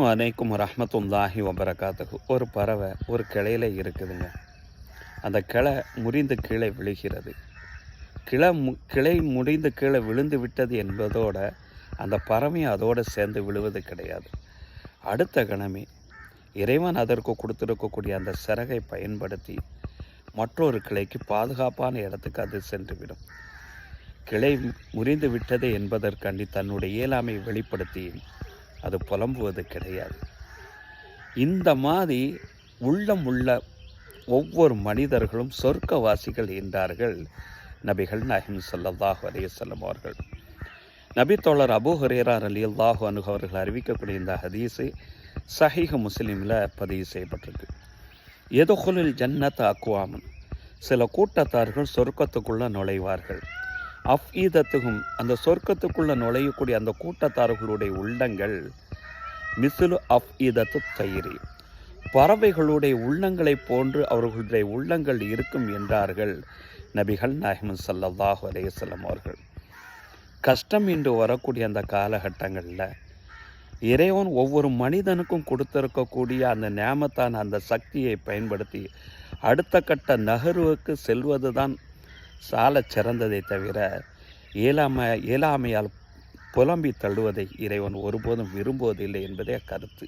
அனைக்கும் ரஹமத்துல்லாஹி வபரகாத்துக்கு ஒரு பறவை ஒரு கிளையில இருக்குதுங்க. அந்த கிளை முறிந்து கீழே விழுகிறது. கிளை மு கிளை முடிந்து கீழே விழுந்து விட்டது என்பதோட அந்த பறவையும் அதோடு சேர்ந்து விழுவது கிடையாது. அடுத்த கணமே இறைவன் அதற்கு கொடுத்துருக்கக்கூடிய அந்த சிறகை பயன்படுத்தி மற்றொரு கிளைக்கு பாதுகாப்பான இடத்துக்கு அது சென்றுவிடும். கிளை முறிந்து விட்டது என்பதற்காண்டி தன்னுடைய இயலாமை வெளிப்படுத்தி அது புலம்புவது கிடையாது. இந்த மாதிரி உள்ளம் உள்ள ஒவ்வொரு மனிதர்களும் சொர்க்கவாசிகள் என்றார்கள் நபிகள் நாயகம் ஸல்லல்லாஹு அலைஹி வஸல்லம் அவர்கள். நபி தோழர் அபூ அலி அல்லாஹு அனுகு அவர்கள் அறிவிக்கக்கூடிய இந்த ஹதீஸு சஹீஹ் முஸ்லீமில் பதிவு செய்யப்பட்டிருக்கு. எதுகுலில் ஜன்னத் அக்குவாமன் சில கூட்டத்தார்கள் சொர்க்கத்துக்குள்ளே நுழைவார்கள். அஃஈதத்துகும் அந்த சொர்க்கத்துக்குள்ளே நுழையக்கூடிய அந்த கூட்டத்தார்களுடைய உள்ளங்கள் மிசுலு ஈதத்து தயிரி. பறவைகளுடைய உள்ளங்களைப் போன்று அவர்களுடைய உள்ளங்கள் இருக்கும் என்றார்கள் நபிகள் நாயகம் ஸல்லல்லாஹு அலைஹி அவர்கள். கஷ்டம் என்று வரக்கூடிய அந்த காலகட்டங்களில் இறைவன் ஒவ்வொரு மனிதனுக்கும் கொடுத்திருக்கக்கூடிய அந்த நேமத்தான அந்த சக்தியை பயன்படுத்தி அடுத்த கட்ட நகர்வுக்கு செல்வது தான் சாலச் சிறந்ததை தவிர இயலாமை இயலாமையால் புலம்பி தள்ளுவதை இறைவன் ஒருபோதும் விரும்புவதில்லை என்பதே கருத்து.